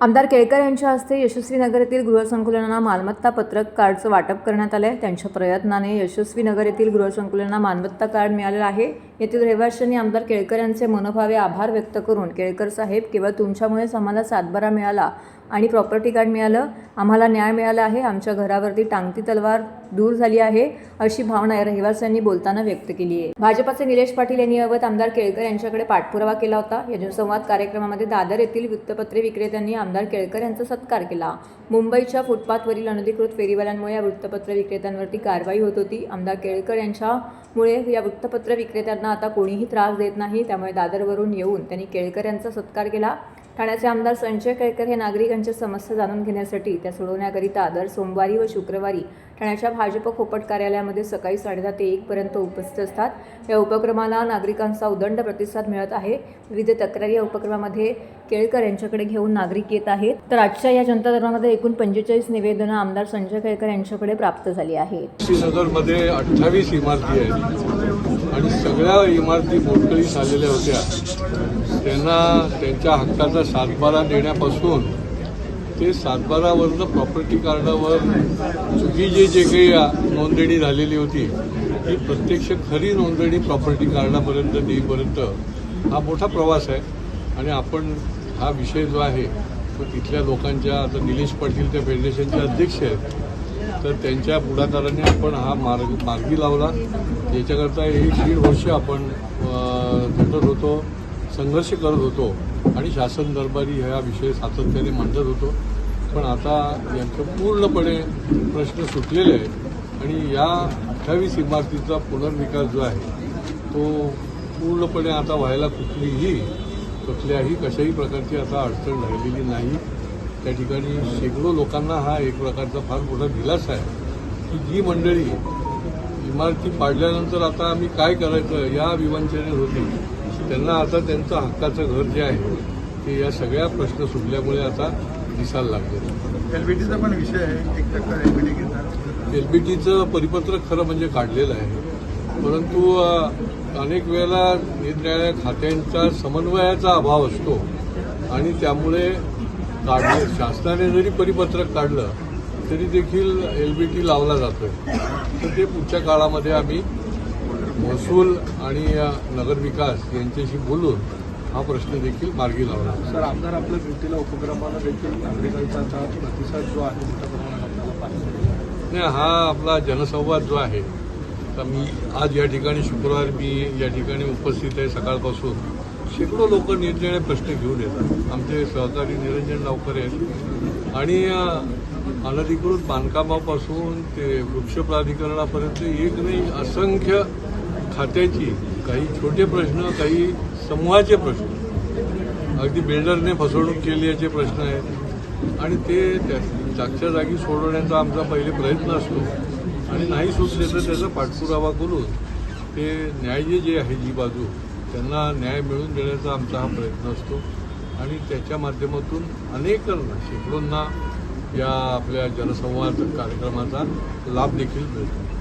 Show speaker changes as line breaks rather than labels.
आमदार केळकर यांच्या हस्ते यशस्वी नगर येथील गृहसंकुलनांना मालमत्ता पत्रक कार्डचं वाटप करण्यात आलं आहे त्यांच्या प्रयत्नाने यशस्वी नगर येथील गृहसंकुलनांना मालमत्ता कार्ड मिळालेलं आहे. येथील रहिवाशांनी आमदार केळकर यांचे मनोभावे आभार व्यक्त करून केळकर साहेब केवळ तुमच्यामुळेच आम्हाला सातबारा मिळाला. आणि प्रॉपर्टी कार्ड मिळालं आम्हाला न्याय मिळाला आहे आमच्या घरावरती टांगती तलवार दूर झाली आहे अशी भावना या रहिवाशांनी बोलताना व्यक्त केली आहे. भाजपाचे निलेश पाटील यांनी याबाबत आमदार केळकर यांच्याकडे पाठपुरावा केला होता. या जनसंवाद कार्यक्रमामध्ये दादर येथील वृत्तपत्रे विक्रेत्यांनी आमदार केळकर यांचा सत्कार केला. मुंबईच्या फुटपाथवरील अनधिकृत फेरीवाल्यांमुळे या वृत्तपत्र विक्रेत्यांवरती कारवाई होत होती. आमदार केळकर यांच्यामुळे या वृत्तपत्र विक्रेत्यांना आता कोणीही त्रास देत नाही त्यामुळे दादरवरून येऊन त्यांनी केळकर यांचा सत्कार केला. ठाण्याचे आमदार संजय केळकर हे नागरिकांच्या समस्या जाणून घेण्यासाठी त्या सोडवण्याकरिता दर सोमवारी व शुक्रवारी ठाण्याच्या भाजप खोपट कार्यालयामध्ये सकाळी साडेदहा ते एकपर्यंत उपस्थित असतात. या उपक्रमाला नागरिकांचा उदंड प्रतिसाद मिळत आहे. विविध तक्रारी या उपक्रमामध्ये केळकर यांच्याकडे घेऊन नागरिक येत आहेत. तर आजच्या या जनता दरबारामध्ये एकूण पंचेचाळीस निवेदनं आमदार संजय केळकर यांच्याकडे प्राप्त झाली आहेत.
श्रीनगरमध्ये अठ्ठावीस इमारती आहेत. आणि सगळ्या इमारती मोडकळीस आलेल्या होत्या. त्यांना त्यांच्या हक्काचा सातबारा देण्यापासून ते सातबारावरनं प्रॉपर्टी कार्डावर चुकी जे जे काही नोंदणी झालेली होती ती प्रत्यक्ष खरी नोंदणी प्रॉपर्टी कार्डापर्यंत देईपर्यंत हा मोठा प्रवास आहे. आणि आपण हा विषय जो आहे तो तिथल्या लोकांच्या आता निलेश पाटील त्या फेडरेशनचे अध्यक्ष आहेत तर त्यांच्या पुढाकाराने आपण हा मार्ग मार्गी लावला. याच्याकरता एक दीड वर्ष आपण झटत होतो. संघर्ष करत होतो आणि शासन दरबारी हा विषय सातत्याने मांडत होतो. पण आता यांचं पूर्णपणे प्रश्न सुटलेले आहे आणि या अठ्ठावीस इमारतीचा पुनर्विकास जो आहे तो पूर्णपणे आता व्हायला कुठलीही कुठल्याही कशाही प्रकारची आता अडचण राहिलेली नाही. त्या ठिकाणी शेकडो लोकांना हा एक प्रकारचा फार मोठा दिलासा आहे की जी मंडळी इमारती पाडल्यानंतर आता आम्ही काय करायचं या विवंचनेत होती. त्यांना आता त्यांचं हक्काचं घर जे आहे ते या सगळ्या प्रश्न सुटल्यामुळे आता दिसायला लागले.
एलबीटीचा पण विषय आहे एक टक्का एलबीटी घेतात
एलबीटीचं परिपत्रक खरं म्हणजे काढलेलं आहे. परंतु अनेक वेळेला निरनिराळ्या खात्यांचा समन्वयाचा अभाव असतो. आणि त्यामुळे काढले शासनाने जरी परिपत्रक काढलं तरी देखील एलबीटी लावला जातोय. तर ते पुढच्या काळामध्ये आम्ही महसूल आणि नगरविकास यांच्याशी बोलून हा प्रश्न देखील मार्गी लावला.
सर आमदार आपल्या भेटीला उपक्रमाला देखील नागरिकांचा प्रतिसाद जो आहे मोठ्या प्रमाणात
नाही हा आपला जनसंवाद जो आहे तर मी आज या ठिकाणी शुक्रवार मी या ठिकाणी उपस्थित आहे सकाळपासून. शेकडो लोक निरनिराळे प्रश्न घेऊन येतात. आमचे सहकारी निरंजन नावकर आहेत. आणि अनधिकृत बांधकामापासून ते वृक्ष प्राधिकरणापर्यंत एक नाही असंख्य खात्याची काही छोटे प्रश्न काही समूहाचे प्रश्न. अगदी बिल्डरने फसवणूक केली याचे प्रश्न आहेत. आणि ते त्या जागच्या जागी सोडवण्याचा आमचा पहिले प्रयत्न असतो. आणि नाही सुटले तर त्याचा पाठपुरावा करून ते न्याय जे आहे जी बाजू त्यांना न्याय मिळवून देण्याचा आमचा हा प्रयत्न असतो. आणि त्याच्या माध्यमातून अनेकांना शेकडोंना या आपल्या जनसंवाद कार्यक्रमाचा लाभ देखील मिळतो.